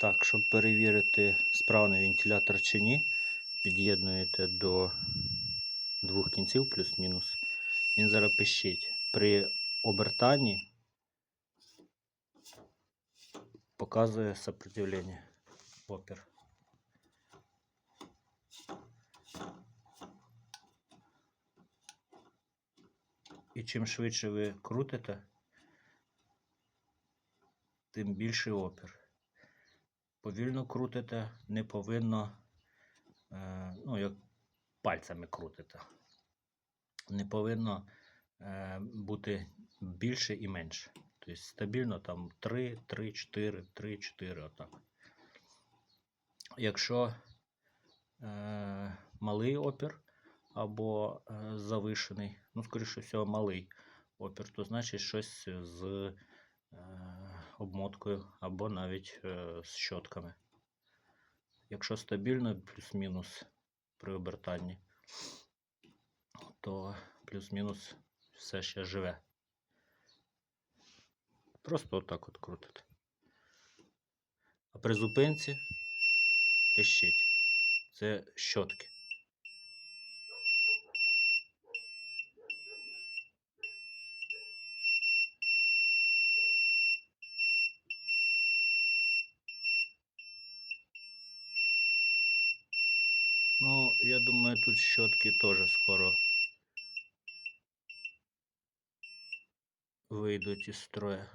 Так, щоб перевірити, справний вентилятор чи ні, під'єднуєте до двох кінців плюс-мінус. Він зараз пищить. При обертанні показує сопротивлення. Опір. І чим швидше ви крутите, тим більший опір. Повільно крутите, не повинно, е, ну, як пальцями крутите. Не повинно е, бути більше і менше. Тобто стабільно там 3, 3, 4, 3, 4, отак. Якщо е, малий опір або е, завишений, ну, скоріше всього, малий опір, то значить щось з е, обмоткою або навіть е, з щотками. Якщо стабільно, плюс-мінус при обертанні, то плюс-мінус все ще живе. Просто отак от крутите. А при зупинці пищить. Це щотки. Ну, я думаю, тут щотки теж скоро вийдуть із строя.